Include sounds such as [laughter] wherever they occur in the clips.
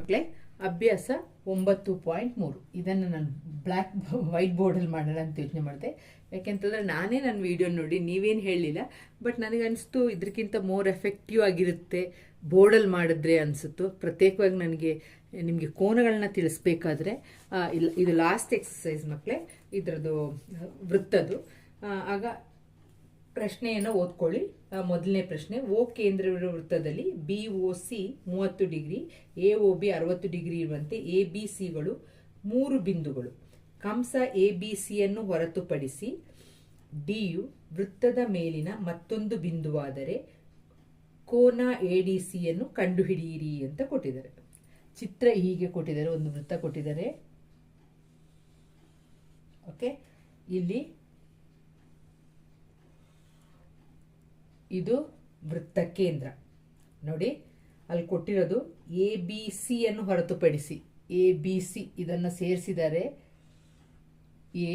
ಮಕ್ಕಳೇ ಅಭ್ಯಾಸ ಒಂಬತ್ತು ಪಾಯಿಂಟ್ ಮೂರು. ಇದನ್ನು ನಾನು ಬ್ಲ್ಯಾಕ್ ವೈಟ್ ಬೋರ್ಡಲ್ಲಿ ಮಾಡೋಣ ಅಂತ ಯೋಚನೆ ಮಾಡಿದೆ. ಯಾಕೆಂತಂದರೆ ನಾನೇ ನನ್ನ ವಿಡಿಯೋ ನೋಡಿ, ನೀವೇನು ಹೇಳಲಿಲ್ಲ, ಬಟ್ ನನಗನ್ನಿಸ್ತು ಇದಕ್ಕಿಂತ ಮೋರ್ ಎಫೆಕ್ಟಿವ್ ಆಗಿರುತ್ತೆ ಬೋರ್ಡಲ್ಲಿ ಮಾಡಿದ್ರೆ ಅನಿಸುತ್ತು. ಪ್ರತ್ಯೇಕವಾಗಿ ನನಗೆ, ನಿಮಗೆ ಕೋನಗಳನ್ನ ತಿಳಿಸ್ಬೇಕಾದ್ರೆ ಇಲ್ಲ, ಇದು ಲಾಸ್ಟ್ ಎಕ್ಸಸೈಸ್ ಮಕ್ಕಳೇ ಇದರದ್ದು ವೃತ್ತದು ಆಗ ಪ್ರಶ್ನೆಯನ್ನು ಓದ್ಕೊಳ್ಳಿ. ಮೊದಲನೇ ಪ್ರಶ್ನೆ, ಓ ಕೇಂದ್ರ ವೃತ್ತದಲ್ಲಿ ಬಿ ಒ ಸಿ ಮೂವತ್ತು ಡಿಗ್ರಿ ಎ ಒ ಬಿ ಅರವತ್ತು ಡಿಗ್ರಿ ಇರುವಂತೆ ಎ ಬಿ ಸಿಗಳು ಮೂರು ಬಿಂದುಗಳು. ಕಂಸ ಎ ಬಿ ಸಿಯನ್ನು ಹೊರತುಪಡಿಸಿ ಡಿಯು ವೃತ್ತದ ಮೇಲಿನ ಮತ್ತೊಂದು ಬಿಂದುವಾದರೆ ಕೋನ ಎ ಡಿ ಸಿಯನ್ನು ಕಂಡುಹಿಡಿಯಿರಿ ಅಂತ ಕೊಟ್ಟಿದ್ದಾರೆ. ಚಿತ್ರ ಹೀಗೆ ಕೊಟ್ಟಿದ್ದಾರೆ, ಒಂದು ವೃತ್ತ ಕೊಟ್ಟಿದ್ದಾರೆ. ಓಕೆ? ಇಲ್ಲಿ ಇದು ವೃತ್ತ ಕೇಂದ್ರ ನೋಡಿ, ಅಲ್ಲಿ ಕೊಟ್ಟಿರೋದು ಎ ಬಿ ಸಿ ಅನ್ನು ಹೊರತುಪಡಿಸಿ. ಎ ಬಿ ಸಿ ಇದನ್ನು ಸೇರಿಸಿದರೆ ಎ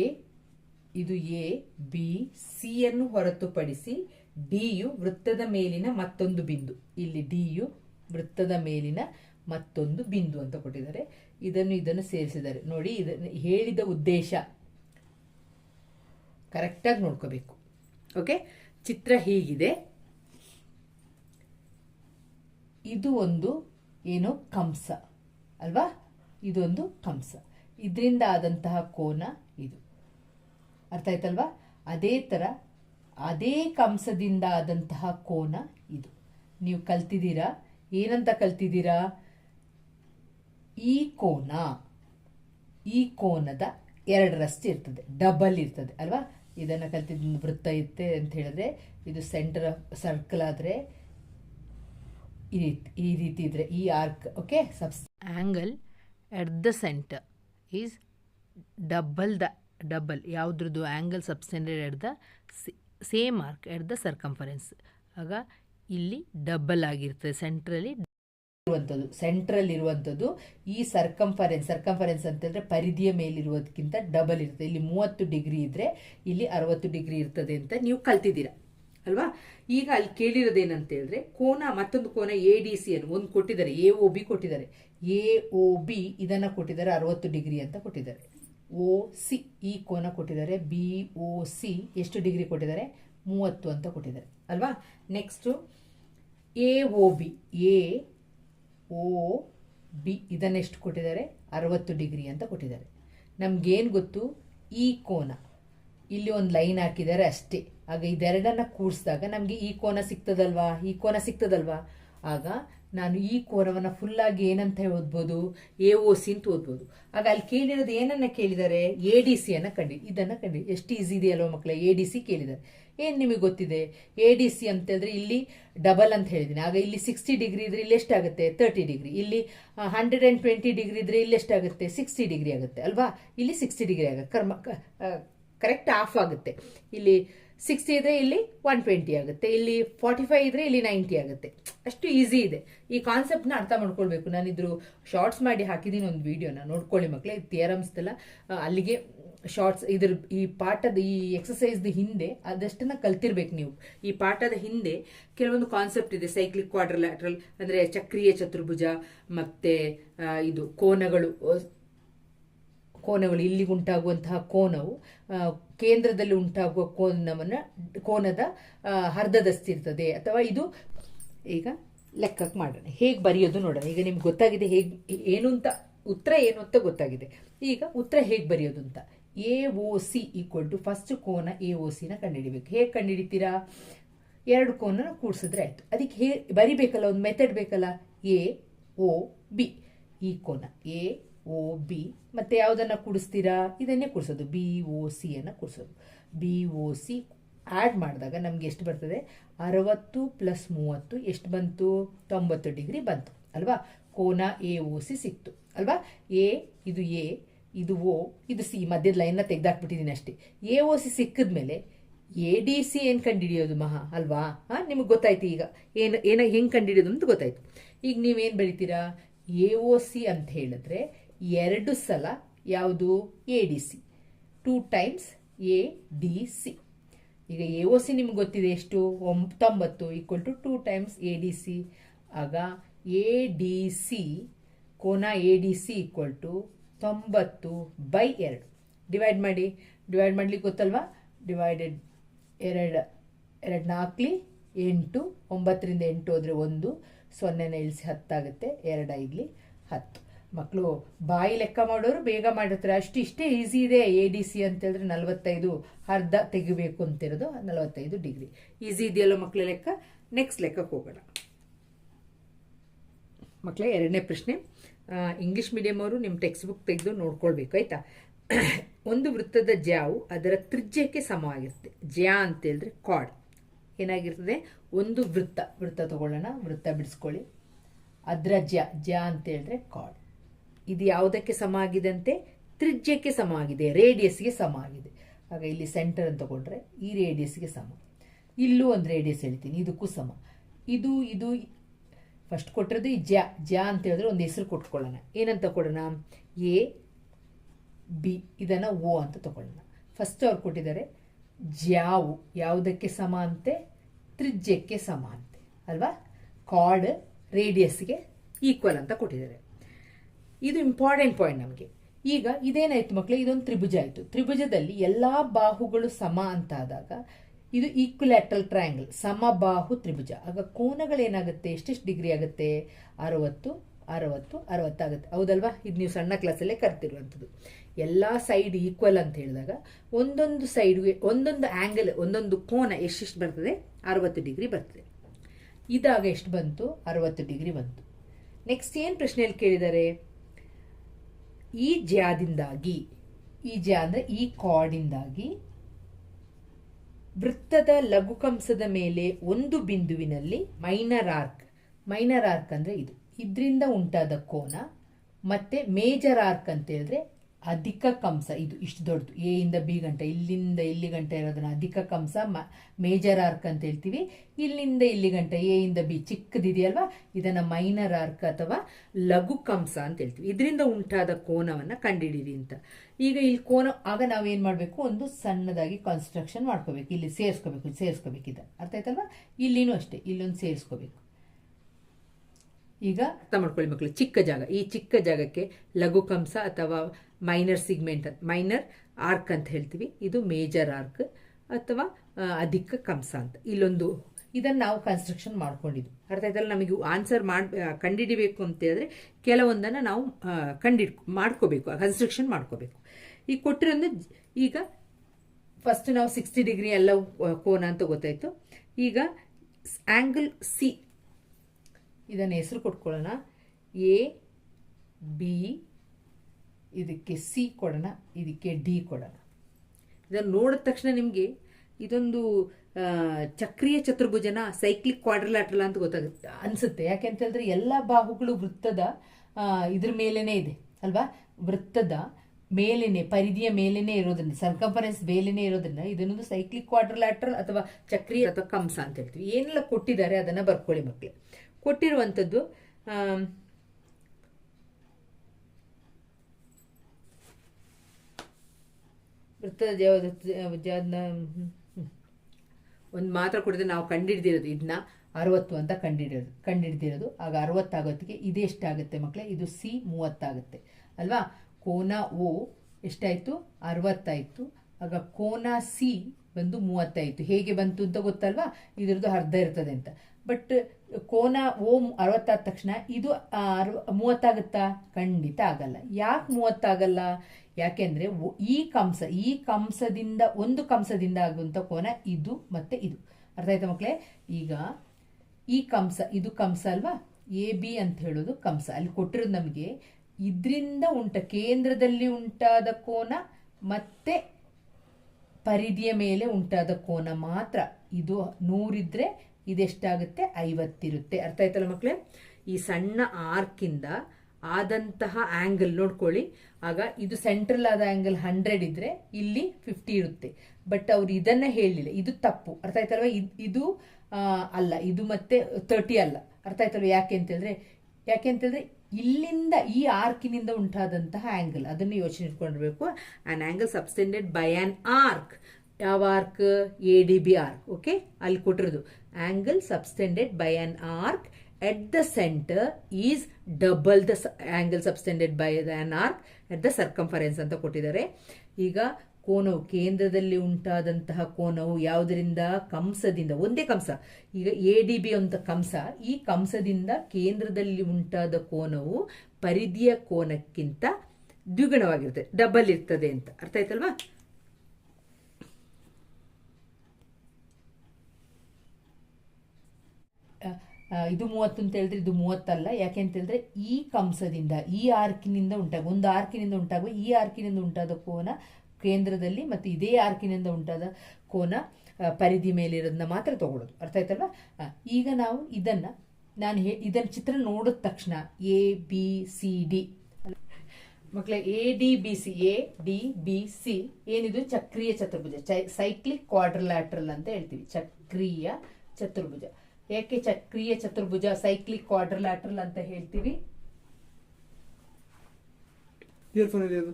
ಇದು ಎ ಬಿ ಸಿ ಅನ್ನು ಹೊರತುಪಡಿಸಿ ಡಿ ಯು ವೃತ್ತದ ಮೇಲಿನ ಮತ್ತೊಂದು ಬಿಂದು. ಇಲ್ಲಿ ಡಿ ಯು ವೃತ್ತದ ಮೇಲಿನ ಮತ್ತೊಂದು ಬಿಂದು ಅಂತ ಕೊಟ್ಟಿದ್ದಾರೆ. ಇದನ್ನು ಇದನ್ನು ಸೇರಿಸಿದ್ದಾರೆ. ನೋಡಿ ಇದನ್ನು ಹೇಳಿದ ಉದ್ದೇಶ. ಕರೆಕ್ಟಾಗಿ ನೋಡ್ಕೋಬೇಕು. ಓಕೆ ಚಿತ್ರ ಹೀಗಿದೆ. ಇದು ಒಂದು ಏನು ಕಂಸ, ಅಲ್ವಾ? ಇದೊಂದು ಕಂಸ. ಇದರಿಂದ ಆದಂತಹ ಕೋನ ಇದು. ಅರ್ಥ ಆಯ್ತಲ್ವಾ? ಅದೇ ಥರ ಅದೇ ಕಂಸದಿಂದ ಆದಂತಹ ಕೋನ ಇದು. ನೀವು ಕಲ್ತಿದ್ದೀರಾ? ಏನಂತ ಕಲ್ತಿದ್ದೀರಾ? ಈ ಕೋನ, ಈ ಕೋನದ ಎರಡರಷ್ಟು ಇರ್ತದೆ ಡಬಲ್ ಇರ್ತದೆ, ಅಲ್ವಾ? ಇದನ್ನು ಕಲ್ತಿದ್ದು ವೃತ್ತ ಇತ್ತೆ ಅಂತ ಹೇಳಿದ್ರೆ, ಇದು ಸೆಂಟರ್ ಸರ್ಕಲ್ ಆದರೆ ಈ ರೀತಿ ಈ ರೀತಿ ಇದ್ರೆ, ಈ arc okay subs angle at the centre is double the double ಯಾವುದ್ರದ್ದು angle subcentre at the same arc at the circumference ಆಗ ಇಲ್ಲಿ ಡಬಲ್ ಆಗಿರ್ತದೆ ಸೆಂಟ್ರಲ್ಲಿ ಇರುವಂಥದ್ದು ಸೆಂಟ್ರಲ್ ಇರುವಂಥದ್ದು ಈ ಸರ್ಕಂಫರೆನ್ಸ್ ಸರ್ಕಂಫರೆನ್ಸ್ ಅಂತಂದರೆ ಪರಿಧಿಯ ಮೇಲಿರುವುದಕ್ಕಿಂತ ಡಬಲ್ ಇರ್ತದೆ ಇಲ್ಲಿ ಮೂವತ್ತು ಡಿಗ್ರಿ ಇದ್ದರೆ ಇಲ್ಲಿ ಅರವತ್ತು ಡಿಗ್ರಿ ಇರ್ತದೆ ಅಂತ ನೀವು ಕಲ್ತಿದ್ದೀರಾ, ಅಲ್ವಾ? ಈಗ ಅಲ್ಲಿ ಕೇಳಿರೋದೇನಂತ ಹೇಳಿದ್ರೆ ಕೋನ, ಮತ್ತೊಂದು ಕೋನ ಎ ಡಿ ಸಿ ಅನ್ನು, ಒಂದು ಕೊಟ್ಟಿದ್ದಾರೆ ಎ ಒ ಬಿ ಕೊಟ್ಟಿದ್ದಾರೆ. ಎ ಒ ಬಿ ಇದನ್ನು ಕೊಟ್ಟಿದ್ದಾರೆ, ಅರವತ್ತು ಡಿಗ್ರಿ ಅಂತ ಕೊಟ್ಟಿದ್ದಾರೆ. ಒ ಸಿ ಈ ಕೋನ ಕೊಟ್ಟಿದ್ದಾರೆ ಬಿ ಓ ಸಿ ಎಷ್ಟು ಡಿಗ್ರಿ ಕೊಟ್ಟಿದ್ದಾರೆ? ಮೂವತ್ತು ಅಂತ ಕೊಟ್ಟಿದ್ದಾರೆ, ಅಲ್ವಾ? Next A O B A O B ಇದನ್ನೆಷ್ಟು ಕೊಟ್ಟಿದ್ದಾರೆ? ಅರವತ್ತು ಡಿಗ್ರಿ ಅಂತ ಕೊಟ್ಟಿದ್ದಾರೆ. ನಮಗೇನು ಗೊತ್ತು? ಈ ಕೋನ. ಇಲ್ಲಿ ಒಂದು ಲೈನ್ ಹಾಕಿದ್ದಾರೆ ಅಷ್ಟೇ. ಆಗ ಇದೆರಡನ್ನ ಕೂಡಿಸಿದಾಗ ನಮಗೆ ಈ ಕೋನ ಸಿಗ್ತದಲ್ವಾ? ಈ ಕೋನ ಸಿಗ್ತದಲ್ವಾ? ಆಗ ನಾನು ಈ ಕೋನವನ್ನು ಫುಲ್ಲಾಗಿ ಏನಂತ ಓದ್ಬೋದು? ಎ ಓ ಸಿ ಅಂತ ಓದ್ಬೋದು. ಆಗ ಅಲ್ಲಿ ಕೇಳಿರೋದು ಏನನ್ನ ಕೇಳಿದ್ದಾರೆ? ಎ ಡಿ ಸಿ ಅನ್ನ ಕಂಡಿ ಇದನ್ನ ಕಂಡಿ ಎಷ್ಟು ಈಸಿ ಇದೆಯಲ್ವ ಮಕ್ಕಳೇ ಎ ಡಿ ಸಿ ಕೇಳಿದ್ದಾರೆ. ಏನು ನಿಮಗೆ ಗೊತ್ತಿದೆ? ಎ ಡಿ ಸಿ ಅಂತ ಹೇಳಿದ್ರೆ ಇಲ್ಲಿ ಡಬಲ್ ಅಂತ ಹೇಳಿದ್ದೀನಿ. ಆಗ ಇಲ್ಲಿ ಸಿಕ್ಸ್ಟಿ ಡಿಗ್ರಿ ಇದ್ರೆ ಇಲ್ಲಿ ಎಷ್ಟಾಗುತ್ತೆ ತರ್ಟಿ ಡಿಗ್ರಿ ಇಲ್ಲಿ ಹಂಡ್ರೆಡ್ ಆ್ಯಂಡ್ ಟ್ವೆಂಟಿ ಡಿಗ್ರಿ ಇದ್ರೆ ಇಲ್ಲಿ ಎಷ್ಟಾಗುತ್ತೆ ಸಿಕ್ಸ್ಟಿ ಡಿಗ್ರಿ ಆಗುತ್ತೆ. ಅಲ್ವಾ? ಇಲ್ಲಿ ಸಿಕ್ಸ್ಟಿ ಡಿಗ್ರಿ ಆಗುತ್ತೆ ಕರ್ಮ ಕರೆಕ್ಟ್ ಆಫ್ ಆಗುತ್ತೆ. ಇಲ್ಲಿ ಸಿಕ್ಸ್ಟಿ ಇದ್ರೆ ಇಲ್ಲಿ ಒನ್ ಟ್ವೆಂಟಿ ಆಗುತ್ತೆ, ಇಲ್ಲಿ ಫಾರ್ಟಿ ಫೈವ್ ಇದ್ರೆ ಇಲ್ಲಿ ನೈಂಟಿ ಆಗುತ್ತೆ. ಅಷ್ಟು ಈಸಿ ಇದೆ. ಈ ಕಾನ್ಸೆಪ್ಟ್ನ ಅರ್ಥ ಮಾಡ್ಕೊಳ್ಬೇಕು. ನಾನಿದ್ರು ಶಾರ್ಟ್ಸ್ ಮಾಡಿ ಹಾಕಿದ್ದೀನಿ ಒಂದು ವಿಡಿಯೋನ ನೋಡ್ಕೊಳ್ಳಿ ಮಕ್ಕಳೇ ಥಿಯರಮ್ಸ್ದೆಲ್ಲ ಅಲ್ಲಿಗೆ ಶಾರ್ಟ್ಸ್ ಇದ್ರ ಈ ಪಾಠದ ಈ ಎಕ್ಸಸೈಸ್ದ ಹಿಂದೆ ಅದಷ್ಟನ್ನ ಕಲ್ತಿರ್ಬೇಕು ನೀವು. ಈ ಪಾಠದ ಹಿಂದೆ ಕೆಲವೊಂದು ಕಾನ್ಸೆಪ್ಟ್ ಇದೆ ಸೈಕ್ಲಿಕ್ ಕ್ವಾಡ್ರಲ್ಯಾಟ್ರಲ್ ಅಂದ್ರೆ ಚಕ್ರೀಯ ಚತುರ್ಭುಜ, ಮತ್ತೆ ಇದು ಕೋನಗಳು ಕೋನಗಳು ಇಲ್ಲಿಗೆ ಉಂಟಾಗುವಂತಹ ಕೋನವು ಕೇಂದ್ರದಲ್ಲಿ ಉಂಟಾಗುವ ಕೋನವನ್ನು, ಕೋನದ ಅರ್ಧದಷ್ಟು ಅರ್ಧದಷ್ಟಿರ್ತದೆ ಅಥವಾ ಇದು ಈಗ ಲೆಕ್ಕಕ್ಕೆ ಮಾಡೋಣ. ಹೇಗೆ ಬರೆಯೋದು ನೋಡೋಣ. ಈಗ ನಿಮ್ಗೆ ಗೊತ್ತಾಗಿದೆ ಹೇಗೆ, ಏನು ಅಂತ, ಉತ್ತರ ಏನು ಅಂತ ಗೊತ್ತಾಗಿದೆ. ಈಗ ಉತ್ತರ ಹೇಗೆ ಬರೆಯೋದು ಅಂತ. A O C equal to first ಕೋನ ಎ ಓ ಸಿನ ಕಂಡುಹಿಡಿಬೇಕು. ಹೇಗೆ ಕಂಡುಹಿಡಿತೀರಾ? ಎರಡು ಕೋನನ ಕೂಡಿಸಿದ್ರೆ ಆಯಿತು. ಅದಕ್ಕೆ ಹೇ, ಬರಿಬೇಕಲ್ಲ, ಒಂದು ಮೆಥಡ್ ಬೇಕಲ್ಲ? ಎ ಓ ಬಿ ಈ ಕೋನ ಎ ಒ ಬಿ ಮತ್ತೆ ಯಾವುದನ್ನ ಕೂಡಿಸ್ತೀರಾ? ಇದನ್ನೇ ಕೂಡಿಸೋದು. ಬಿ ಒ ಸಿ ಅನ್ನ ಕೂಡಿಸೋದು. ಬಿ ಒ ಸಿ ಆ್ಯಡ್ ಮಾಡಿದಾಗ ನಮ್ಗೆ ಎಷ್ಟು ಬರ್ತದೆ? ಅರವತ್ತು ಪ್ಲಸ್ ಮೂವತ್ತು ಎಷ್ಟು ಬಂತು? ತೊಂಬತ್ತು ಡಿಗ್ರಿ ಬಂತು, ಅಲ್ವಾ? ಕೋನ ಎ ಒ ಸಿ ಸಿಕ್ತು, ಅಲ್ವಾ? ಎ ಇದು ಎ ಇದು ಓ ಇದು ಸಿ ಮಧ್ಯದ ಲೈನ್ನ ತೆಗೆದಾಕ್ಬಿಟ್ಟಿದ್ದೀನಿ ಅಷ್ಟೇ. ಎ ಒ ಸಿ ಸಿಕ್ಕಿದ್ಮೇಲೆ ಎ ಡಿ ಸಿ ಏನು ಕಂಡುಹಿಡಿಯೋದು ಮಹಾ, ಅಲ್ವಾ? ಹಾಂ ನಿಮಗೆ ಗೊತ್ತಾಯ್ತು ಈಗ. ಏನು, ಏನ, ಹೆಂಗೆ ಕಂಡುಹಿಡಿಯೋದು ಅಂತ ಗೊತ್ತಾಯ್ತು. ಈಗ ನೀವೇನು ಬೆಳಿತೀರಾ? ಎ ಒ ಸಿ ಅಂತ ಹೇಳಿದ್ರೆ ಎರಡು ಸಲ ಯಾವುದು? A D C. Two times A D C. ಈಗ ಎ ಒ ಸಿ ನಿಮ್ಗೆ ಗೊತ್ತಿದೆ ಎಷ್ಟು? ಒಂಬತ್ತೊಂಬತ್ತು equal to two times A D C. ಆಗ ಎ ಡಿ ಸಿ ಕೋನ A D C equal to ತೊಂಬತ್ತು ಬೈ ಎರಡು. ಡಿವೈಡ್ ಮಾಡಿ. ಡಿವೈಡ್ ಮಾಡ್ಲಿಕ್ಕೆ ಗೊತ್ತಲ್ವಾ? ಡಿವೈಡೆಡ್ ಎರಡು ಎರಡು ನಾಲ್ಕಲಿ ಎಂಟು, ಒಂಬತ್ತರಿಂದ ಎಂಟು ಹೋದರೆ ಒಂದು, ಸೊನ್ನೆನ ಇಳಿಸಿ ಹತ್ತಾಗುತ್ತೆ ಎರಡು ಐದಲಿ ಹತ್ತು. ಮಕ್ಕಳು ಬಾಯಿ ಲೆಕ್ಕ ಮಾಡೋರು ಬೇಗ ಮಾಡಿರ್ತಾರೆ. ಅಷ್ಟು ಇಷ್ಟೇ ಈಸಿ ಇದೆ ಎ ಡಿ ಸಿ ಅಂತೇಳಿದ್ರೆ ನಲವತ್ತೈದು ಅರ್ಧ ತೆಗಿಬೇಕು ಅಂತಿರೋದು ನಲವತ್ತೈದು ಡಿಗ್ರಿ. ಈಸಿ ಇದೆಯಲ್ಲ ಮಕ್ಕಳ ಲೆಕ್ಕ? ನೆಕ್ಸ್ಟ್ ಲೆಕ್ಕಕ್ಕೆ ಹೋಗೋಣ. ಮಕ್ಕಳೇ ಎರಡನೇ ಪ್ರಶ್ನೆ. ಇಂಗ್ಲೀಷ್ ಇಂಗ್ಲಿಷ್ ಮೀಡಿಯಂ ಅವರು ನಿಮ್ಮ ಟೆಕ್ಸ್ಟ್ ಬುಕ್ ತೆಗೆದು ನೋಡ್ಕೊಳ್ಬೇಕು, ಆಯ್ತಾ? [coughs] ಒಂದು ವೃತ್ತದ ಜ್ಯಾವು ಅದರ ತ್ರಿಜ್ಯಕ್ಕೆ ಸಮವಾಗಿರುತ್ತೆ. ಜ್ಯಾ ಅಂತೇಳಿದ್ರೆ ಕಾಡ್. ಏನಾಗಿರ್ತದೆ? ಒಂದು ವೃತ್ತ. ವೃತ್ತ ತಗೊಳ್ಳೋಣ. ವೃತ್ತ ಬಿಡಿಸ್ಕೊಳ್ಳಿ. ಅದರ ಜ್ಯ ಜ್ಯಾ ಅಂತೇಳಿದ್ರೆ ಕಾಡ್. ಇದು ಯಾವುದಕ್ಕೆ ಸಮ ಆಗಿದೆ ಅಂತೆ? ತ್ರಿಜ್ಯಕ್ಕೆ ಸಮ ಆಗಿದೆ ರೇಡಿಯಸ್ಗೆ ಸಮ ಆಗಿದೆ ಆಗ ಇಲ್ಲಿ ಸೆಂಟರ್ ಅಂತ ತಗೊಂಡ್ರೆ ಈ ರೇಡಿಯಸ್ಗೆ ಸಮ. ಇಲ್ಲೂ ಒಂದು ರೇಡಿಯಸ್ ಹೇಳ್ತೀನಿ, ಇದಕ್ಕೂ ಸಮ. ಇದು ಇದು ಫಸ್ಟ್ ಕೊಟ್ಟಿರೋದು ಈ ಜ್ಯಾ ಜ್ಯಾ ಅಂತ ಹೇಳಿದ್ರೆ ಒಂದು ಹೆಸರು ಕೊಟ್ಕೊಳ್ಳೋಣ. ಏನಂತ ಕೊಡೋಣ? ಎ ಬಿ ಇದನ್ನು ಓ ಅಂತ ತಗೊಳ್ಳೋಣ. ಫಸ್ಟ್ ಅವ್ರು ಕೊಟ್ಟಿದ್ದಾರೆ, ಜ್ಯಾವು ಯಾವುದಕ್ಕೆ ಸಮ ಅಂತೆ? ತ್ರಿಜ್ಯಕ್ಕೆ ಸಮ ಅಂತೆ. ಅಲ್ವಾ? ಕಾರ್ಡ್ ರೇಡಿಯಸ್ಗೆ ಈಕ್ವಲ್ ಅಂತ ಕೊಟ್ಟಿದ್ದಾರೆ. ಇದು ಇಂಪಾರ್ಟೆಂಟ್ ಪಾಯಿಂಟ್ ನಮಗೆ. ಈಗ ಇದೇನಾಯ್ತು ಮಕ್ಕಳೇ ಇದೊಂದು ತ್ರಿಭುಜ ಆಯಿತು. ತ್ರಿಭುಜದಲ್ಲಿ ಎಲ್ಲ ಬಾಹುಗಳು ಸಮ ಅಂತ ಆದಾಗ ಇದು ಈಕ್ವಲ್ಯಾಟ್ರಲ್ ಟ್ರಯಾಂಗಲ್ ಸಮಬಾಹು ತ್ರಿಭುಜ. ಆಗ ಕೋನಗಳೇನಾಗುತ್ತೆ? ಎಷ್ಟೆಷ್ಟು ಡಿಗ್ರಿ ಆಗುತ್ತೆ? ಅರವತ್ತು ಅರವತ್ತು ಅರವತ್ತಾಗುತ್ತೆ ಹೌದಲ್ವಾ? ಇದು ನೀವು ಸಣ್ಣ ಕ್ಲಾಸಲ್ಲೇ ಕರ್ತಿರುವಂಥದ್ದು. ಎಲ್ಲ ಸೈಡ್ ಈಕ್ವಲ್ ಅಂತ ಹೇಳಿದಾಗ ಒಂದೊಂದು ಸೈಡ್ಗೆ ಒಂದೊಂದು ಆ್ಯಂಗಲ್ ಒಂದೊಂದು ಕೋನ ಎಷ್ಟೆಷ್ಟು ಬರ್ತದೆ? ಅರವತ್ತು ಡಿಗ್ರಿ ಬರ್ತದೆ. ಇದಾಗ ಎಷ್ಟು ಬಂತು? ಅರವತ್ತು ಡಿಗ್ರಿ ಬಂತು. ನೆಕ್ಸ್ಟ್ ಏನು ಪ್ರಶ್ನೆಯಲ್ಲಿ ಕೇಳಿದ್ದಾರೆ? ಈ ಜ್ಯಾದಿಂದಾಗಿ, ಈ ಜ್ಯಾ ಅಂದರೆ ಈ ಕಾಡಿಂದಾಗಿ, ವೃತ್ತದ ಲಘುಕಂಸದ ಮೇಲೆ ಒಂದು ಬಿಂದುವಿನಲ್ಲಿ ಮೈನರ್ ಆರ್ಕ್ ಮೈನರ್ ಆರ್ಕ್ ಅಂದರೆ ಇದು. ಇದರಿಂದ ಉಂಟಾದ ಕೋನ ಮತ್ತೆ ಮೇಜರ್ ಆರ್ಕ್ ಅಂತ ಹೇಳಿದ್ರೆ ಅಧಿಕ ಕಂಸ, ಇದು ಇಷ್ಟು ದೊಡ್ಡದು. ಎ ಇಂದ ಬಿ ಗಂಟ, ಇಲ್ಲಿಂದ ಇಲ್ಲಿ ಗಂಟ ಇರೋದನ್ನ ಅಧಿಕ ಕಂಸ ಮೇಜರ್ ಆರ್ಕ್ ಅಂತ ಹೇಳ್ತೀವಿ. ಇಲ್ಲಿಂದ ಇಲ್ಲಿ ಗಂಟ, ಎ ಇಂದ ಬಿ, ಚಿಕ್ಕದಿದೆಯಲ್ವಾ? ಇದನ್ನ ಮೈನರ್ ಆರ್ಕ್ ಅಥವಾ ಲಘು ಕಂಸ ಅಂತ ಹೇಳ್ತೀವಿ. ಇದರಿಂದ ಉಂಟಾದ ಕೋನವನ್ನ ಕಂಡುಹಿಡೀರಿ ಅಂತ. ಈಗ ಇಲ್ಲಿ ಕೋನ, ಆಗ ನಾವೇನು ಮಾಡಬೇಕು? ಒಂದು ಸಣ್ಣದಾಗಿ ಕನ್ಸ್ಟ್ರಕ್ಷನ್ ಮಾಡ್ಕೋಬೇಕು. ಇಲ್ಲಿ ಸೇರಿಸ್ಕೋಬೇಕು, ಇಲ್ಲಿ ಸೇರಿಸ್ಕೋಬೇಕಿದ ಅರ್ಥ ಆಯ್ತಲ್ವಾ? ಇಲ್ಲಿನೂ ಅಷ್ಟೇ, ಇಲ್ಲೊಂದು ಸೇರಿಸ್ಕೋಬೇಕು. ಈಗ ಅರ್ಥ ಮಾಡ್ಕೊಳ್ಳಿ ಮಕ್ಕಳು ಚಿಕ್ಕ ಜಾಗ. ಈ ಚಿಕ್ಕ ಜಾಗಕ್ಕೆ ಲಘು ಕಂಸ ಅಥವಾ ಮೈನರ್ ಸಿಗ್ಮೆಂಟ್ ಮೈನರ್ ಆರ್ಕ್ ಅಂತ ಹೇಳ್ತೀವಿ. ಇದು ಮೇಜರ್ ಆರ್ಕ್ ಅಥವಾ ಅಧಿಕ ಕಂಸ ಅಂತ. ಇಲ್ಲೊಂದು ಇದನ್ನು ನಾವು ಕನ್ಸ್ಟ್ರಕ್ಷನ್ ಮಾಡ್ಕೊಂಡಿದ್ವಿ. ಅರ್ಥ ಆಯ್ತಲ್ಲ? ನಮಗೆ ಆನ್ಸರ್ ಮಾಡ್ ಕಂಡಿಡಿಬೇಕು ಅಂತ ಹೇಳಿದ್ರೆ ಕೆಲವೊಂದನ್ನು ನಾವು ಕಂಡಿಡ್, ಮಾಡ್ಕೋಬೇಕು ಕನ್ಸ್ಟ್ರಕ್ಷನ್ ಮಾಡ್ಕೋಬೇಕು. ಈಗ ಕೊಟ್ಟಿರೋದು ಈಗ ಫಸ್ಟ್ ನಾವು ಸಿಕ್ಸ್ಟಿ ಡಿಗ್ರಿ ಎಲ್ಲ ಕೋನ ಅಂತ ಗೊತ್ತಾಯ್ತು. ಈಗ ಆಂಗಲ್ ಸಿ ಇದನ್ನು ಹೆಸರು ಕೊಟ್ಕೊಳ್ಳೋಣ. ಎ ಬಿ ಇದಕ್ಕೆ ಸಿ ಕೊಡೋಣ ಇದಕ್ಕೆ ಡಿ ಕೊಡೋಣ. ಇದನ್ನು ನೋಡಿದ ತಕ್ಷಣ ನಿಮಗೆ ಇದೊಂದು ಚಕ್ರೀಯ ಚತುರ್ಭುಜನ ಸೈಕ್ಲಿಕ್ ಕ್ವಾಡ್ರಿಲ್ಯಾಟ್ರಲ್ ಅಂತ ಗೊತ್ತಾಗುತ್ತೆ. ಅನಿಸುತ್ತೆ. ಯಾಕೆ ಅಂತ ಹೇಳಿದ್ರೆ ಎಲ್ಲ ಬಾಹುಗಳು ವೃತ್ತದ ಇದ್ರ ಮೇಲೇ ಇದೆ ಅಲ್ವಾ? ವೃತ್ತದ ಮೇಲೇನೆ ಪರಿಧಿಯ ಮೇಲೇನೆ ಇರೋದ್ರಿಂದ ಸರ್ಕಂಫರೆನ್ಸ್ ಮೇಲೇನೆ ಇರೋದ್ರಿಂದ ಇದನ್ನೊಂದು ಸೈಕ್ಲಿಕ್ ಕ್ವಾಡ್ರಲ್ಯಾಟ್ರಲ್ ಅಥವಾ ಚಕ್ರೀಯ ಅಥವಾ ಕಂಸ ಅಂತ ಹೇಳ್ತೀವಿ. ಏನೆಲ್ಲ ಕೊಟ್ಟಿದ್ದಾರೆ ಅದನ್ನ ಬರ್ಕೊಳ್ಳಿ ಮಕ್ಕಳು ಕೊಟ್ಟಿರುವಂಥದ್ದು ವೃತ್ತದ ಒಂದು ಮಾತ್ರ ಕೊಡಿದ್ರೆ ನಾವು ಕಂಡಿಡ್ದಿರೋದು ಇದನ್ನ ಅರವತ್ತು ಅಂತ ಕಂಡಿಡಿರೋದು ಕಂಡಿಡ್ದಿರೋದು. ಆಗ ಅರವತ್ತಾಗೋತ್ತಿಗೆ ಇದು ಎಷ್ಟಾಗುತ್ತೆ ಮಕ್ಕಳೇ ಇದು ಸಿ ಮೂವತ್ತಾಗುತ್ತೆ. ಅಲ್ವಾ? ಕೋನ ಓ ಎಷ್ಟಾಯಿತು? ಅರವತ್ತಾಯಿತು. ಆಗ ಕೋನ ಸಿ ಬಂದು ಮೂವತ್ತಾಯಿತು. ಹೇಗೆ ಬಂತು ಅಂತ ಗೊತ್ತಲ್ವಾ? ಇದರದ್ದು ಅರ್ಧ ಇರ್ತದೆ ಅಂತ. ಬಟ್ ಕೋನ ಓಮ್ ಅರವತ್ತಾದ ತಕ್ಷಣ ಇದು ಅರ್ವ, ಮೂವತ್ತಾಗುತ್ತಾ? ಖಂಡಿತ ಆಗಲ್ಲ. ಯಾಕೆ ಮೂವತ್ತಾಗಲ್ಲ? ಯಾಕೆಂದ್ರೆ ಈ ಕಂಸ, ಈ ಕಂಸದಿಂದ, ಒಂದು ಕಂಸದಿಂದ ಆಗುವಂಥ ಕೋನ ಇದು ಮತ್ತೆ ಇದು. ಅರ್ಥ ಆಯ್ತಾ ಮಕ್ಕಳೇ ಈಗ, ಈ ಕಂಸ, ಇದು ಕಂಸ ಅಲ್ವಾ? ಎ, ಬಿ ಅಂತ ಹೇಳೋದು ಕಂಸ. ಅಲ್ಲಿ ಕೊಟ್ಟಿರೋದು ನಮಗೆ ಇದರಿಂದ ಉಂಟ, ಕೇಂದ್ರದಲ್ಲಿ ಉಂಟಾದ ಕೋನ ಮತ್ತೆ ಪರಿಧಿಯ ಮೇಲೆ ಉಂಟಾದ ಕೋನ ಮಾತ್ರ. ಇದು ನೂರಿದ್ರೆ ಇದೆಷ್ಟಾಗುತ್ತೆ? ಐವತ್ತಿರುತ್ತೆ. ಅರ್ಥ ಆಯ್ತಲ್ಲ ಮಕ್ಕಳೇ ಈ ಸಣ್ಣ ಆರ್ಕಿಂದ ಆದಂತಹ ಆಂಗಲ್ ನೋಡ್ಕೊಳ್ಳಿ. ಆಗ ಇದು ಸೆಂಟ್ರಲ್ ಆದ ಆಂಗಲ್ ಹಂಡ್ರೆಡ್ ಇದ್ರೆ ಇಲ್ಲಿ ಫಿಫ್ಟಿ ಇರುತ್ತೆ. ಬಟ್ ಅವ್ರು ಇದನ್ನ ಹೇಳಿಲ್ಲ ಇದು ತಪ್ಪು. ಅರ್ಥ ಆಯ್ತಲ್ವ? ಇದು ಅಲ್ಲ. ಇದು ಮತ್ತೆ ತರ್ಟಿ ಅಲ್ಲ. ಅರ್ಥ ಆಯ್ತಲ್ವ? ಯಾಕೆ ಅಂತೇಳಿದ್ರೆ ಯಾಕೆ ಅಂತೇಳಿದ್ರೆ ಇಲ್ಲಿಂದ ಈ ಆರ್ಕಿನಿಂದ ಉಂಟಾದಂತಹ ಆಂಗಲ್ ಅದನ್ನು ಯೋಚನೆ ಇಟ್ಕೊಂಡಿರ್ಬೇಕು. An angle subtended by an arc ಯಾವ arc A D B arc okay ಅಲ್ಲಿ ಕೊಟ್ಟಿರೋದು. Angle subtended by an arc at the center is double the angle subtended by an arc at the circumference ಅಂತ ಕೊಟ್ಟಿದ್ದಾರೆ. ಈಗ ಕೋನವು ಕೇಂದ್ರದಲ್ಲಿ ಉಂಟಾದಂತಹ ಕೋನವು ಯಾವುದರಿಂದ? ಕಂಸದಿಂದ. ಒಂದೇ ಕಂಸ. ಈಗ ಎ ಡಿ ಬಿ ಅಂತ ಕಂಸ. ಈ ಕಂಸದಿಂದ ಕೇಂದ್ರದಲ್ಲಿ ಉಂಟಾದ ಕೋನವು ಪರಿಧಿಯ ಕೋನಕ್ಕಿಂತ ದ್ವಿಗುಣವಾಗಿರುತ್ತೆ. ಡಬಲ್ ಇರ್ತದೆ ಅಂತ. ಅರ್ಥ ಆಯ್ತಲ್ವಾ? ಇದು ಮೂವತ್ತು ಅಂತ ಹೇಳಿದ್ರೆ ಇದು ಮೂವತ್ತಲ್ಲ. ಯಾಕೆ ಅಂತ ಹೇಳಿದ್ರೆ ಈ ಕಂಸದಿಂದ, ಈ ಆರ್ಕಿನಿಂದ ಉಂಟಾಗ ಒಂದು ಆರ್ಕಿನಿಂದ ಉಂಟಾಗುವ, ಈ ಆರ್ಕಿನಿಂದ ಉಂಟಾದ ಕೋನ ಕೇಂದ್ರದಲ್ಲಿ ಮತ್ತು ಇದೇ ಆರ್ಕಿನಿಂದ ಉಂಟಾದ ಕೋನ ಪರಿಧಿ ಮೇಲೆ ಇರೋದನ್ನ ಮಾತ್ರ ತಗೊಳ್ಳೋದು. ಅರ್ಥ ಆಯ್ತಲ್ವಾ? ಈಗ ನಾವು ಇದನ್ನ, ನಾನು ಹೇ, ಇದನ್ನ ಚಿತ್ರ ನೋಡಿದ ತಕ್ಷಣ ಎ, ಬಿ, ಸಿ, ಡಿ. ಮಕ್ಕಳೇ A, D, B, C, A, D, B, C, ಏನಿದು? ಚಕ್ರೀಯ ಚತುರ್ಭುಜ ಸೈಕ್ಲಿಕ್ ಕ್ವಾಡ್ರಲ್ಯಾಟ್ರಲ್ ಅಂತ ಹೇಳ್ತೀವಿ. ಚಕ್ರೀಯ ಚತುರ್ಭುಜ. ಯಾಕೆ ಚಕ್ರೀಯ ಚತುರ್ಭುಜ ಸೈಕ್ಲಿಕ್ ಕ್ವಾಡ್ರಲ್ಯಾಟ್ರಲ್ ಅಂತ ಹೇಳ್ತೀವಿ. ಇಯರ್ಫೋನ್ ಇದೆ ಅದು.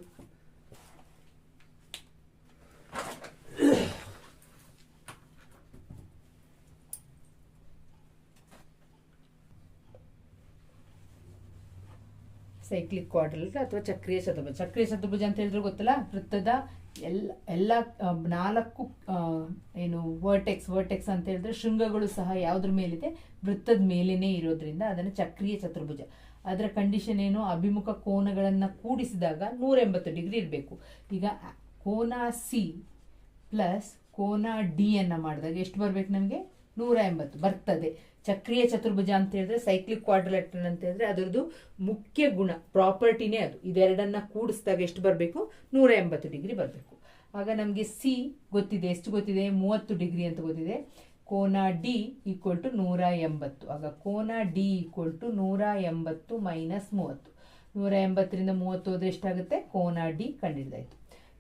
ಸೈಕ್ಲಿಕ್ ಕ್ವಾಡ್ರಲ್ ಅಥವಾ ಚಕ್ರೀಯ ಚತುರ್ಭುಜ? ಚಕ್ರೀಯ ಚತುರ್ಭುಜ ಅಂತ ಹೇಳಿದ್ರೆ ಗೊತ್ತಲ್ಲ? ವೃತ್ತದ ಎಲ್ಲ ಎಲ್ಲ ನಾಲ್ಕು ಏನು ವರ್ಟೆಕ್ಸ್ ವರ್ಟೆಕ್ಸ್ ಅಂತ ಹೇಳಿದ್ರೆ ಶೃಂಗಗಳು ಸಹ ಯಾವ್ದ್ರ ಮೇಲಿದೆ? ವೃತ್ತದ ಮೇಲೇನೆ ಇರೋದ್ರಿಂದ ಅದನ್ನು ಚಕ್ರೀಯ ಚತುರ್ಭುಜ. ಅದರ ಕಂಡೀಷನ್ ಏನು? ಅಭಿಮುಖ ಕೋನಗಳನ್ನು ಕೂಡಿಸಿದಾಗ ನೂರ ಎಂಬತ್ತು ಡಿಗ್ರಿ ಇರಬೇಕು. ಈಗ ಕೋನ ಸಿ ಪ್ಲಸ್ ಕೋನ ಡಿ ಅನ್ನ ಮಾಡಿದಾಗ ಎಷ್ಟು ಬರ್ಬೇಕು ನಮಗೆ? ನೂರ ಎಂಬತ್ತು ಬರ್ತದೆ. ಚಕ್ರೀಯ ಚತುರ್ಭುಜ ಅಂತ ಹೇಳಿದ್ರೆ ಸೈಕ್ಲಿಕ್ ಕ್ವಾಡ್ರಲೆಟ್ರನ್ ಅಂತ ಹೇಳಿದ್ರೆ ಅದರದ್ದು ಮುಖ್ಯ ಗುಣ ಪ್ರಾಪರ್ಟಿನೇ ಅದು. ಇದೆರಡನ್ನ ಕೂಡಿಸಿದಾಗ ಎಷ್ಟು ಬರಬೇಕು? ನೂರ ಎಂಬತ್ತು ಡಿಗ್ರಿ ಬರಬೇಕು. ಆಗ ನಮಗೆ ಸಿ ಗೊತ್ತಿದೆ. ಎಷ್ಟು ಗೊತ್ತಿದೆ? ಮೂವತ್ತು ಡಿಗ್ರಿ ಅಂತ ಗೊತ್ತಿದೆ. ಕೋನ ಡಿ ಈಕ್ವಲ್ ಟು ನೂರ ಎಂಬತ್ತು ಆಗ ಕೋನ ಡಿ ಈಕ್ವಲ್ ಟು ನೂರ ಎಂಬತ್ತು ಮೈನಸ್ ಮೂವತ್ತು. ನೂರ ಎಂಬತ್ತರಿಂದ ಮೂವತ್ತು ಹೋದ್ರೆ ಎಷ್ಟಾಗುತ್ತೆ? ಕೋನ ಡಿ ಕಂಡಿಡಿದಾಯ್ತು.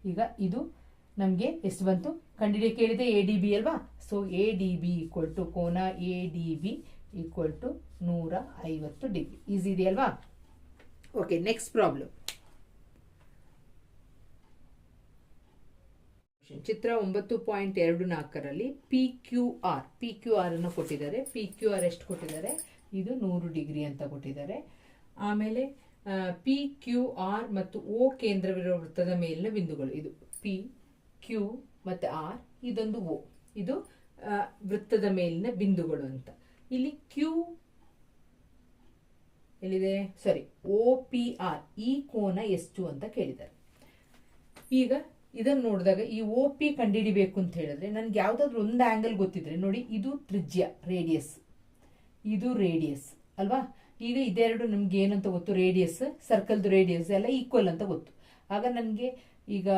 ಈಗ ಇದು ನಮಗೆ ಎಷ್ಟು ಬಂತು? ಕಂಡಿಡಿಯ ಕೇಳಿದೆ ಎ ಡಿ ಬಿ ಅಲ್ವಾ? So A D B equal to ಕೋನ A D B equal to ನೂರ ಐವತ್ತು ಡಿಗ್ರಿ ಈಸಿ ಇದೆಯಲ್ವಾ ಓಕೆ ನೆಕ್ಸ್ಟ್ ಪ್ರಾಬ್ಲಮ್ ಚಿತ್ರ ಒಂಬತ್ತು ಪಾಯಿಂಟ್ ಎರಡು ನಾಲ್ಕರಲ್ಲಿ P Q R P Q R ಅನ್ನು ಕೊಟ್ಟಿದ್ದಾರೆ. ಪಿ ಕ್ಯೂ ಆರ್ ಎಷ್ಟು ಕೊಟ್ಟಿದ್ದಾರೆ? ಇದು ನೂರು ಡಿಗ್ರಿ ಅಂತ ಕೊಟ್ಟಿದ್ದಾರೆ. ಆಮೇಲೆ ಪಿ ಕ್ಯೂ ಆರ್ ಮತ್ತು ಓ ಕೇಂದ್ರವಿರುವ ವೃತ್ತದ ಮೇಲಿನ ಬಿಂದುಗಳು. ಇದು ಪಿ ಕ್ಯೂ ಮತ್ತೆ ಆರ್, ಇದೊಂದು ಓ ಇದು ವೃತ್ತದ ಮೇಲಿನ ಬಿಂದುಗಳು ಅಂತ. ಇಲ್ಲಿ ಕ್ಯೂ ಎಲ್ಲಿದೆ? ಸಾರಿ ಒ ಪಿ ಆರ್ ಈ ಕೋನ ಎಷ್ಟು ಅಂತ ಕೇಳಿದ್ದಾರೆ. ಈಗ ಇದನ್ನು ನೋಡಿದಾಗ ಈ ಓ ಪಿ ಕಂಡುಹಿಡಿಬೇಕು ಅಂತ ಹೇಳಿದ್ರೆ ನನ್ಗೆ ಯಾವ್ದಾದ್ರು ಒಂದು ಆಂಗಲ್ ಗೊತ್ತಿದ್ರೆ ನೋಡಿ, ಇದು ತ್ರಿಜ್ಯ ರೇಡಿಯಸ್ ಇದು ರೇಡಿಯಸ್ ಅಲ್ವಾ? ಈಗ ಇದೆರಡು ನಮ್ಗೆ ಏನಂತ ಗೊತ್ತು? ರೇಡಿಯಸ್ ಸರ್ಕಲ್ದು ರೇಡಿಯಸ್ ಎಲ್ಲ ಈಕ್ವಲ್ ಅಂತ ಗೊತ್ತು. ಆಗ ನನಗೆ ಈಗ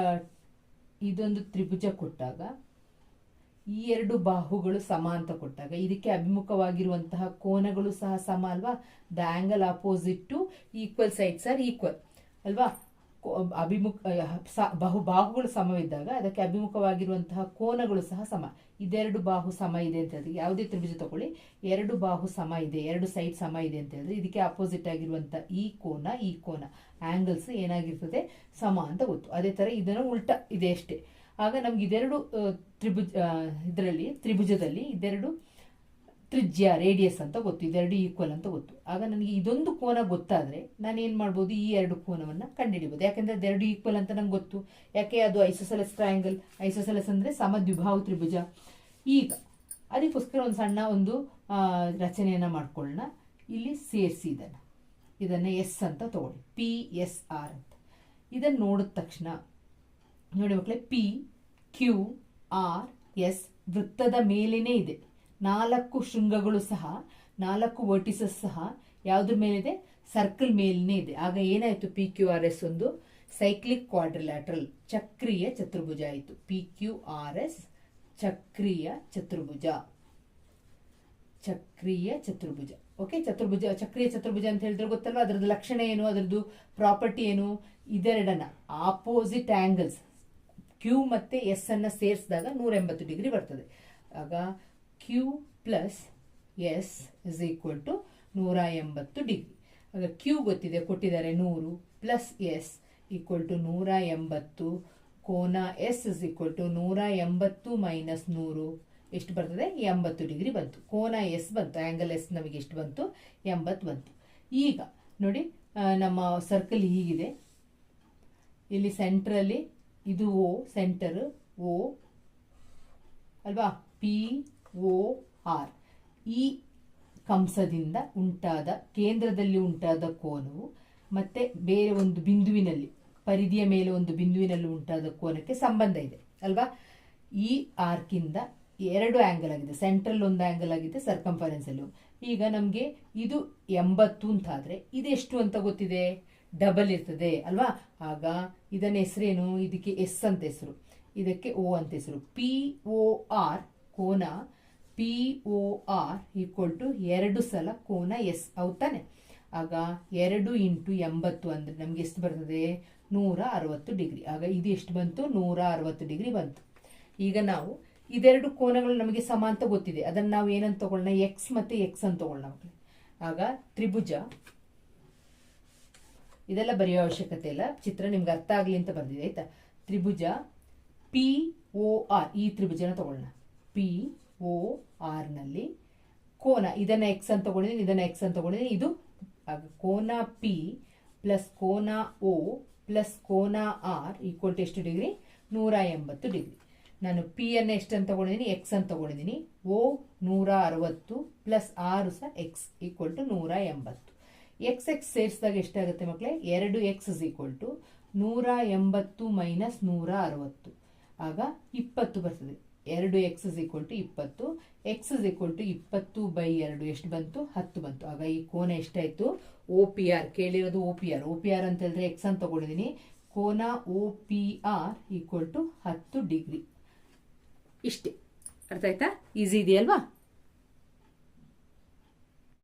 ಇದೊಂದು ತ್ರಿಭುಜ ಕೊಟ್ಟಾಗ, ಈ ಎರಡು ಬಾಹುಗಳು ಸಮ ಅಂತ ಕೊಟ್ಟಾಗ, ಇದಕ್ಕೆ ಅಭಿಮುಖವಾಗಿರುವಂತಹ ಕೋನಗಳು ಸಹ ಸಮ ಅಲ್ವಾ? The angle opposite to equal sides are equal ಅಲ್ವಾ? ಅಭಿಮುಖ ಬಹು ಬಾಹುಗಳು ಸಮವಿದ್ದಾಗ ಅದಕ್ಕೆ ಅಭಿಮುಖವಾಗಿರುವಂತಹ ಕೋನಗಳು ಸಹ ಸಮ. ಇದೆರಡು ಬಾಹು ಸಮ ಇದೆ ಅಂತ ಹೇಳಿದ್ರೆ, ಯಾವುದೇ ತ್ರಿಭುಜ ತಗೊಳ್ಳಿ, ಎರಡು ಬಾಹು ಸಮ ಇದೆ, ಎರಡು ಸೈಡ್ ಸಮ ಇದೆ ಅಂತ ಹೇಳಿದ್ರೆ ಇದಕ್ಕೆ ಅಪೋಸಿಟ್ ಆಗಿರುವಂತ ಈ ಕೋನ ಈ ಕೋನ. ಆಂಗಲ್ಸ್ ಏನಾಗಿರ್ತದೆ? ಸಮ ಅಂತ ಗೊತ್ತು. ಅದೇ ತರ ಇದನ್ನು ಉಲ್ಟ ಇದೆ ಅಷ್ಟೇ. ಆಗ ನಮ್ಗೆ ಇದೆರಡು ತ್ರಿಭುಜ ಇದರಲ್ಲಿ, ತ್ರಿಭುಜದಲ್ಲಿ ಇದೆರಡು ತ್ರಿಜ್ಯ ರೇಡಿಯಸ್ ಅಂತ ಗೊತ್ತು, ಇದೆರಡು ಈಕ್ವಲ್ ಅಂತ ಗೊತ್ತು. ಆಗ ನನಗೆ ಇದೊಂದು ಕೋನ ಗೊತ್ತಾದ್ರೆ ನಾನು ಏನು ಮಾಡ್ಬೋದು, ಈ ಎರಡು ಕೋನವನ್ನ ಕಂಡುಹಿಡಿಬೋದು. ಯಾಕಂದ್ರೆ ಅದೆರಡು ಈಕ್ವಲ್ ಅಂತ ನಂಗೆ ಗೊತ್ತು. ಯಾಕೆ? ಅದು ಐಸೋಸೆಲಸ್ ಟ್ರಯಾಂಗಲ್ ಐಸೋಸೆಲಸ್ ಅಂದ್ರೆ ಸಮದ್ವಿಭಾವ ತ್ರಿಭುಜ. ಈಗ, ಅದಕ್ಕೋಸ್ಕರ ಒಂದು ಸಣ್ಣ ಒಂದು ರಚನೆಯನ್ನು ಮಾಡ್ಕೊಳ್ಳೋಣ. ಇಲ್ಲಿ ಸೇರಿಸಿ ಇದನ್ನು. ಇದನ್ನ ಎಸ್ ಅಂತ ತಗೊಳ್ಳಿ. ಪಿ ಎಸ್ ಆರ್ ಅಂತ. ಇದನ್ನ ನೋಡಿದ ತಕ್ಷಣ, ನೋಡಿ ಮಕ್ಕಳೇ ಪಿ ಕ್ಯೂ ಆರ್ ಎಸ್ ವೃತ್ತದ ಮೇಲೇನೆ ಇದೆ. ನಾಲ್ಕು ಶೃಂಗಗಳು ಸಹ, ನಾಲ್ಕು ವರ್ಟಿಸಸ್ ಸಹ ಯಾವುದ್ರ ಮೇಲಿದೆ? ಸರ್ಕಲ್ ಮೇಲೇ ಇದೆ. ಆಗ ಏನಾಯಿತು? ಪಿ ಕ್ಯೂ ಆರ್ ಎಸ್ ಒಂದು ಸೈಕ್ಲಿಕ್ ಕ್ವಾಡ್ರಿಲ್ಯಾಟ್ರಲ್ ಚಕ್ರೀಯ ಚತುರ್ಭುಜ ಆಯಿತು. ಪಿ ಕ್ಯೂ ಆರ್ ಎಸ್ ಚಕ್ರೀಯ ಚತುರ್ಭುಜ. ಚಕ್ರೀಯ ಚತುರ್ಭುಜ. ಓಕೆ ಚತುರ್ಭುಜ, ಚಕ್ರೀಯ ಚತುರ್ಭುಜ ಅಂತ ಹೇಳಿದ್ರೆ ಗೊತ್ತಲ್ವಾ? ಅದರದ್ದು ಲಕ್ಷಣ ಏನು? ಅದರದ್ದು ಪ್ರಾಪರ್ಟಿ ಏನು? ಇದೆರಡನ್ನ ಆಪೋಸಿಟ್ ಆಂಗಲ್ಸ್ ಕ್ಯೂ ಮತ್ತೆ ಎಸ್ ಅನ್ನ ಸೇರಿಸಿದಾಗ ನೂರ ಎಂಬತ್ತು ಡಿಗ್ರಿ ಬರ್ತದೆ. ಆಗ Q plus S is equal to ನೂರ ಎಂಬತ್ತು ಡಿಗ್ರಿ. ಆಗ ಕ್ಯೂ ಗೊತ್ತಿದೆ, ಕೊಟ್ಟಿದ್ದಾರೆ ನೂರು ಪ್ಲಸ್ ಎಸ್ ಈಕ್ವಲ್ ಟು ನೂರ ಎಂಬತ್ತು ಕೋನ ಎಸ್ ಇಸ್ ಈಕ್ವಲ್ ಟು ನೂರ ಎಂಬತ್ತು ಮೈನಸ್ ನೂರು. ಎಷ್ಟು ಬರ್ತದೆ? ಎಂಬತ್ತು ಡಿಗ್ರಿ ಬಂತು. ಕೋನ ಎಸ್ ಬಂತು ಆ್ಯಂಗಲ್ ಎಸ್ ನಮಗೆ ಎಷ್ಟು ಬಂತು? ಎಂಬತ್ತು ಬಂತು. ಈಗ ನೋಡಿ ನಮ್ಮ ಸರ್ಕಲ್ ಹೀಗಿದೆ. ಇಲ್ಲಿ ಸೆಂಟ್ರಲ್ಲಿ ಇದು ಓ ಸೆಂಟರ್ ಓ ಅಲ್ವಾ? ಪಿ ಓ ಆರ್ ಈ ಕಂಸದಿಂದ ಉಂಟಾದ, ಕೇಂದ್ರದಲ್ಲಿ ಉಂಟಾದ ಕೋನವು ಮತ್ತೆ ಬೇರೆ ಒಂದು ಬಿಂದುವಿನಲ್ಲಿ, ಪರಿಧಿಯ ಮೇಲೆ ಒಂದು ಬಿಂದುವಿನಲ್ಲಿ ಉಂಟಾದ ಕೋನಕ್ಕೆ ಸಂಬಂಧ ಇದೆ, ಅಲ್ವಾ? ಈ ಆರ್ಕಿಂದ ಎರಡು ಆ್ಯಂಗಲ್ ಆಗಿದೆ ಸೆಂಟ್ರಲ್ ಒಂದು ಆ್ಯಂಗಲ್ ಆಗಿದೆ ಸರ್ಕಂಫರೆನ್ಸ್ ಅಲ್ಲಿ. ಈಗ ನಮಗೆ ಇದು ಎಂಬತ್ತು ಅಂತ ಆದರೆ ಇದೆಷ್ಟು ಅಂತ ಗೊತ್ತಿದೆ? ಡಬಲ್ ಇರ್ತದೆ, ಅಲ್ವಾ? ಆಗ ಇದನ್ನ ಹೆಸರೇನು? ಇದಕ್ಕೆ ಎಸ್ ಅಂತ ಹೆಸರು. ಇದಕ್ಕೆ ಓ ಅಂತ ಹೆಸರು. ಪಿ ಓ ಆರ್ ಕೋನ P O R equal to ಎರಡು ಸಲ ಕೋನ ಎಸ್ ಹೌದಾನೆ ಆಗ ಎರಡು ಇಂಟು ಎಂಬತ್ತು ಅಂದ್ರೆ ನಮ್ಗೆ ಎಷ್ಟು ಬರ್ತದೆ? ನೂರ ಅರವತ್ತು ಡಿಗ್ರಿ. ಆಗ ಇದು ಎಷ್ಟು ಬಂತು? ನೂರ ಅರವತ್ತು ಡಿಗ್ರಿ ಬಂತು. ಈಗ ನಾವು ಇದೆರಡು ಕೋನಗಳು ನಮಗೆ ಸಮ ಅಂತ ಗೊತ್ತಿದೆ. ಅದನ್ನು ನಾವು ಏನಂತ ತಗೊಳ್ಳೋಣ? ಎಕ್ಸ್ ಮತ್ತೆ ಎಕ್ಸ್ ಅಂತ ತಗೊಳ್ಳೋಣ ಆಗ ತ್ರಿಭುಜ. ಇದೆಲ್ಲ ಬರೆಯೋ ಅವಶ್ಯಕತೆ ಇಲ್ಲ. ಚಿತ್ರ ನಿಮ್ಗೆ ಅರ್ಥ ಆಗಲಿ ಅಂತ ಬರ್ದಿದೆ ಆಯ್ತಾ? ತ್ರಿಭುಜ ಪಿ ಓ ಆರ್ ಈ ತ್ರಿಭುಜನ ತಗೊಳ್ಳೋಣ. ಪಿ ಓ ಆರ್ನಲ್ಲಿ ಕೋನ, ಇದನ್ನ ಎಕ್ಸ್ ಅಂತ ತಗೊಂಡಿದ್ದೀನಿ, ಇದನ್ನ ಎಕ್ಸ್ ಅಂತ ತಗೊಂಡಿದ್ದೀನಿ. ಇದು ಕೋನ ಪಿ ಪ್ಲಸ್ ಕೋನ ಓ ಪ್ಲಸ್ ಕೋನ ಆರ್ ಈಕ್ವಲ್ ಟು ಎಷ್ಟು ಡಿಗ್ರಿ ನೂರ ಎಂಬತ್ತು ಡಿಗ್ರಿ ನಾನು ಪಿ ಅನ್ನ ಎಷ್ಟು ಅಂತ ತಗೊಂಡಿದ್ದೀನಿ? ಎಕ್ಸ್ ಅಂತ ತಗೊಂಡಿದ್ದೀನಿ. ಓ ನೂರ ಅರವತ್ತು ಪ್ಲಸ್ ಆರು ಸಹ ಎಕ್ಸ್ ಈಕ್ವಲ್ ಟು ನೂರ ಎಂಬತ್ತು. ಎಕ್ಸ್ ಎಕ್ಸ್ ಸೇರಿಸಿದಾಗ ಎಷ್ಟಾಗುತ್ತೆ ಮಕ್ಕಳೇ? ಎರಡು ಎಕ್ಸ್ ಇಸ್ ಈಕ್ವಲ್ ಟು ನೂರ ಎಂಬತ್ತು ಮೈನಸ್ ನೂರ ಅರವತ್ತು. ಆಗ ಇಪ್ಪತ್ತು ಬರ್ತದೆ. ಎರಡು ಎಕ್ಸ್ ಇಸ್ ಈಕ್ವಲ್ ಟು ಇಪ್ಪತ್ತು ಎಕ್ಸ್ ಇಸ್ ಈಕ್ವಲ್ ಟು ಇಪ್ಪತ್ತು ಬೈ ಎರಡು ಎಷ್ಟು ಬಂತು? ಹತ್ತು ಬಂತು. ಆಗ ಈ ಕೋನ ಎಷ್ಟಾಯಿತು? O P R ಕೇಳಿರೋದು O P R O P R ಅಂತ ಹೇಳಿದ್ರೆ ಎಕ್ಸ್ ಅಂತ ತಗೊಂಡಿದ್ದೀನಿ. ಕೋನ O P R equal to ಹತ್ತು ಡಿಗ್ರಿ. ಇಷ್ಟೇ. ಅರ್ಥ ಆಯ್ತಾ? ಈಸಿ ಇದೆಯಲ್ವಾ?